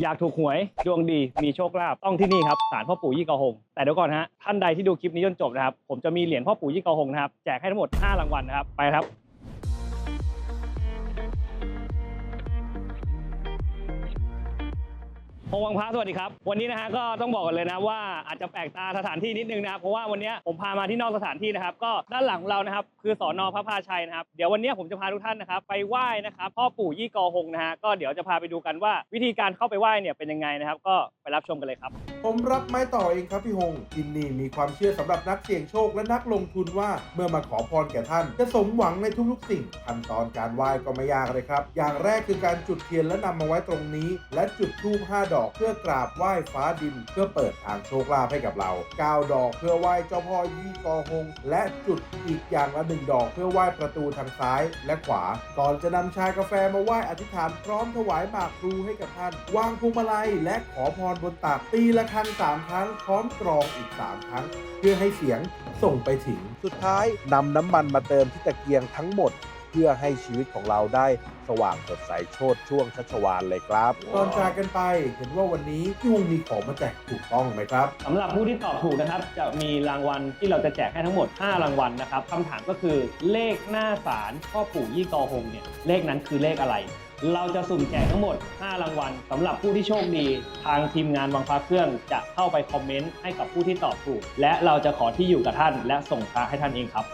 อยากถูกหวยดวงดีมีโชคลาภต้องที่นี่ครับศาลพ่อปู่ยี่กอหง แต่เดี๋ยวก่อนฮะท่านใดที่ดูคลิปนี้จนจบนะครับผมจะมีเหรียญพ่อปู่ยี่กอหงนะครับแจกให้ทั้งหมด 5 รางวัลนะครับไปครับ พงวังพระสวัสดีครับ วันนี้นะฮะก็ต้องบอกกันเลยนะว่าอาจจะแปลกตาสถานที่นิดนึงนะครับเพราะว่าวันนี้ผมพามาที่นอกสถานที่นะครับ ก็ด้านหลังของเรานะครับคือสอนอพระพาชัยนะครับเดี๋ยววันนี้ผมจะพาทุกท่านนะครับไปไหว้นะครับพ่อปู่ยี่กอหงนะฮะก็เดี๋ยวจะพาไปดูกันว่าวิธีการเข้าไปไหว้เนี่ยเป็นยังไงนะครับ ก็ไปรับชมกันเลยครับ ผมรับไม้ต่อเองครับพี่หงที่นี่มีความเชื่อสำหรับนักเสี่ยงโชคและนักลงทุนว่าเมื่อมาขอพรแก่ท่าน จะสมหวังในทุกๆสิ่งขั้นตอนการไหว้ก็ไม่ยากเลยครับ อย่างแรกคือการจุดเทียนและนำมาไว้ตรงนี้ และจุดธูป5ดอกอกเพื่อกราบไหว้ฟ้าดิน เพื่อเปิดทางโชคลาภให้กับเรา9ดอกเพื่อไหว้เจ้าพ่อยี่กอหงและจุดอีกอย่างละหนึ่งดอกเพื่อไหว้ประตูทางซ้ายและขวา ก่อนจะนำชากาแฟมาไหว้อธิษฐานพร้อมถวายหมากพลูให้กับท่าน วางพวงมาลัยและขอพรบนตักตีละครั้งสามครั้งพร้อมกรองอีกสามครั้ง เพื่อให้เสียงส่งไปถึง สุดท้ายนำน้ำมันมาเติมที่ตะเกียงทั้งหมด เพื่อให้ชีวิตของเราได้สว่างสดใสโชดช่วงชัชวานเลยครับก่อนจากกันไปเห็นว่าวันนี้พี่วงมีของมาแจกถูกต้องไหมครับสำหรับผู้ที่ตอบถูกนะครับ จะมีรางวัลที่เราจะแจกให้ทั้งหมด 5 รางวัลนะครับคำถามก็คือเลขหน้าศาลพ่อปู่ยี่กอหงเนี่ยเลขนั้นคือเลขอะไรเราจะสุ่มแจกทั้งหมด 5 รางวัลสำหรับผู้ที่โชคดี ทางทีมงานวังฟ้าเครื่องจะเข้าไปคอมเมนต์ให้กับผู้ที่ตอบถูก และเราจะขอที่อยู่กับท่าน และส่งพระให้ท่านเองครับ